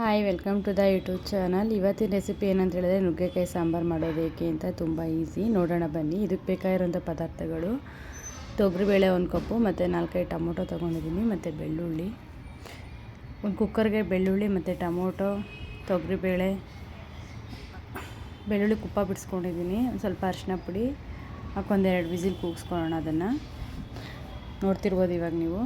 Hi welcome to the YouTube channel ಇವತ್ತಿನ recipe ಏನಂತ ಹೇಳಿದ್ರೆ ನುಗ್ಗೆಕಾಯಿ ಸಾಂಬಾರು ಮಾಡೋದು ಅಂತ ತುಂಬ ಈಸಿ ನೋಡೋಣ ಬನ್ನಿ. ಇದಕ್ಕೆ ಬೇಕಾಗಿರೋಂಥ ಪದಾರ್ಥಗಳು. ತೊಗರಿಬೇಳೆ ಒಂದು ಕಪ್ಪು, ಮತ್ತು ನಾಲ್ಕೈದು ಟೊಮೊಟೊ ತೊಗೊಂಡಿದ್ದೀನಿ, ಮತ್ತು ಬೆಳ್ಳುಳ್ಳಿ. ಒಂದು ಕುಕ್ಕರ್ಗೆ ಬೆಳ್ಳುಳ್ಳಿ, ಮತ್ತು ಟೊಮೊಟೊ ತೊಗರಿಬೇಳೆ ಬೆಳ್ಳುಳ್ಳಿ ಕುಪ್ಪ ಬಿಡಿಸ್ಕೊಂಡಿದ್ದೀನಿ. ಒಂದು ಸ್ವಲ್ಪ ಅರಿಶಿನ ಪುಡಿ ಹಾಕೊಂದೆರಡು ವಿಸಿಲ್ ಕೂಗಿಸ್ಕೊಳ್ಳೋಣ ಅದನ್ನು. ನೋಡ್ತಿರ್ಬೋದು ಇವಾಗ ನೀವು.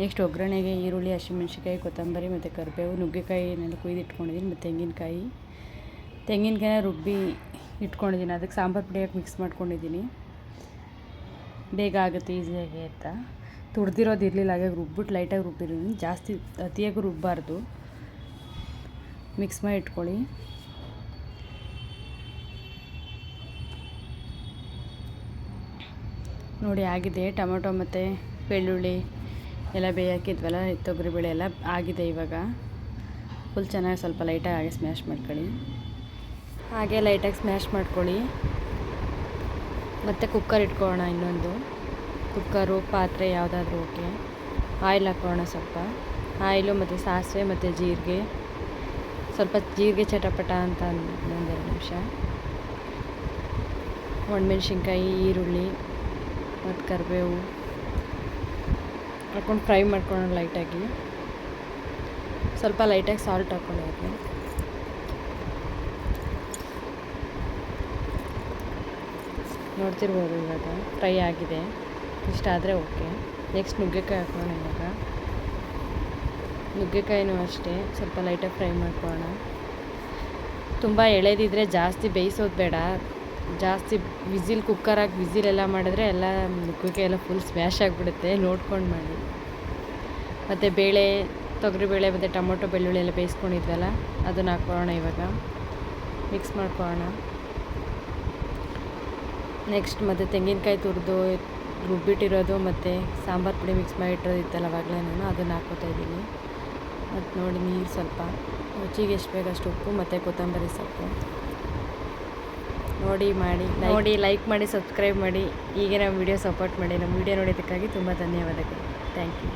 ನೆಕ್ಸ್ಟ್ ಒಗ್ಗರಣೆಗೆ ಈರುಳ್ಳಿ ಹಸಿಮೆಣ್ಸಿಕಾಯಿ ಕೊತ್ತಂಬರಿ ಮತ್ತು ಕರಿಬೇವು ನುಗ್ಗೆಕಾಯಿನೆಲ್ಲ ಕುಯ್ದು ಇಟ್ಕೊಂಡಿದ್ದೀನಿ ಮತ್ತು ತೆಂಗಿನಕಾಯಿ. ತೆಂಗಿನಕಾಯಿ ರುಬ್ಬಿ ಇಟ್ಕೊಂಡಿದ್ದೀನಿ ಅದಕ್ಕೆ ಸಾಂಬಾರು ಪುಡಿ ಹಾಕಿ ಮಿಕ್ಸ್ ಮಾಡ್ಕೊಂಡಿದ್ದೀನಿ ಬೇಗ ಆಗುತ್ತೆ ಈಸಿಯಾಗಿ ಅಂತ. ತುಡ್ದಿರೋದು ಇರಲಿಲ್ಲ, ಹಾಗಾಗಿ ರುಬ್ಬಿಟ್ಟು ಲೈಟಾಗಿ ರುಬ್ಬಿರೋದು ಜಾಸ್ತಿ ಅತಿಯಾಗಿ ರುಬ್ಬಾರ್ದು. ಮಿಕ್ಸ್ ಮಾಡಿ ಇಟ್ಕೊಳ್ಳಿ. ನೋಡಿ, ಆಗಿದೆ. ಟೊಮೊಟೊ ಮತ್ತು, ಬೆಳ್ಳುಳ್ಳಿ ಎಲ್ಲ ಬೇಯಾಕಿದ್ವಲ್ಲ ತೊಗರಿಬೇಳೆ ಎಲ್ಲ ಆಗಿದೆ ಇವಾಗ. ಫುಲ್ ಚೆನ್ನಾಗಿ ಸ್ವಲ್ಪ ಲೈಟಾಗಿ ಹಾಗೆ ಸ್ಮ್ಯಾಶ್ ಮಾಡ್ಕೊಳ್ಳಿ. ಹಾಗೆ ಲೈಟಾಗಿ ಸ್ಮ್ಯಾಶ್ ಮಾಡ್ಕೊಳ್ಳಿ. ಮತ್ತು ಕುಕ್ಕರ್ ಇಟ್ಕೊಳ್ಳೋಣ ಇನ್ನೊಂದು. ಕುಕ್ಕರು ಪಾತ್ರೆ ಯಾವುದಾದ್ರೂ ಓಕೆ ಆಯಿಲ್ ಹಾಕೋಣ ಸ್ವಲ್ಪ. ಆಯಿಲು ಮತ್ತು ಸಾಸಿವೆ ಮತ್ತು ಜೀರಿಗೆ. ಸ್ವಲ್ಪ ಜೀರಿಗೆ ಚಟಪಟ ಅಂತ ಒಂದೆರಡು ನಿಮಿಷ. ಒಣಮೆಣ್ಸಿನ್ಕಾಯಿ, ಈರುಳ್ಳಿ, ಮತ್ತು ಕರಿಬೇವು. ಹಾಕೊಂಡು ಫ್ರೈ ಮಾಡ್ಕೊಳ್ಳೋಣ ಲೈಟಾಗಿ. ಸ್ವಲ್ಪ ಲೈಟಾಗಿ ಸಾಲ್ಟ್ ಹಾಕ್ಕೊಳ್ಳೋದು ನೋಡ್ತಿರ್ಬೋದು ಇವಾಗ ಫ್ರೈ ಆಗಿದೆ. ಇಷ್ಟ ಆದರೆ ಓಕೆ. ನೆಕ್ಸ್ಟ್ ನುಗ್ಗೆಕಾಯಿ ಹಾಕೋಣ ಇವಾಗ. ನುಗ್ಗೆಕಾಯಿನೂ ಅಷ್ಟೇ, ಸ್ವಲ್ಪ ಲೈಟಾಗಿ ಫ್ರೈ ಮಾಡ್ಕೊಳ್ಳೋಣ. ತುಂಬ ಎಳೆದಿದ್ದರೆ ಜಾಸ್ತಿ ಬೇಯಿಸೋದು ಬೇಡ. ಜಾಸ್ತಿ ವಿಸಿಲ್ ಕುಕ್ಕರಾಗಿ ವಿಸಿಲೆಲ್ಲ ಮಾಡಿದ್ರೆ ಎಲ್ಲ ಕುಕ್ಕೆ ಎಲ್ಲ ಫುಲ್ ಸ್ಮ್ಯಾಶ್ ಆಗಿಬಿಡುತ್ತೆ. ನೋಡ್ಕೊಂಡು ಮಾಡಿ. ಮತ್ತು ಬೇಳೆ ತೊಗರಿಬೇಳೆ ಮತ್ತು ಟೊಮೊಟೊ, ಬೆಳ್ಳುಳ್ಳಿ ಎಲ್ಲ ಬೇಯಿಸ್ಕೊಂಡಿದ್ವಲ್ಲ, ಅದನ್ನು ಹಾಕ್ಕೊಳ್ಳೋಣ ಇವಾಗ. ಮಿಕ್ಸ್ ಮಾಡ್ಕೊಳ್ಳೋಣ. ನೆಕ್ಸ್ಟ್ ಮತ್ತು ತೆಂಗಿನಕಾಯಿ ತುರಿದು, ರುಬ್ಬಿಟ್ಟಿರೋದು, ಮತ್ತು ಸಾಂಬಾರು ಪುಡಿ ಮಿಕ್ಸ್ ಮಾಡಿಟ್ಟಿರೋದು ಇತ್ತಲ್ಲ ಅವಾಗಲೇ ನಾನು, ಅದನ್ನು ಹಾಕ್ಕೋತಾ ಇದ್ದೀನಿ. ಮತ್ತು ನೋಡಿ ನೀರು ಸ್ವಲ್ಪ. ರುಚಿಗೆ ಎಷ್ಟು ಬೇಕಷ್ಟು ಉಪ್ಪು, ಮತ್ತು ಕೊತ್ತಂಬರಿ ಸೊಪ್ಪು. ನೋಡಿ ಮಾಡಿ ನೋಡಿ ಲೈಕ್ ಮಾಡಿ ಸಬ್ಸ್ಕ್ರೈಬ್ ಮಾಡಿ. ಈಗ ನಮ್ಮ ವಿಡಿಯೋ ಸಪೋರ್ಟ್ ಮಾಡಿ. ನಮ್ಮ ವಿಡಿಯೋ ನೋಡಿದ್ದಕ್ಕಾಗಿ ತುಂಬ ಧನ್ಯವಾದಗಳು. Thank you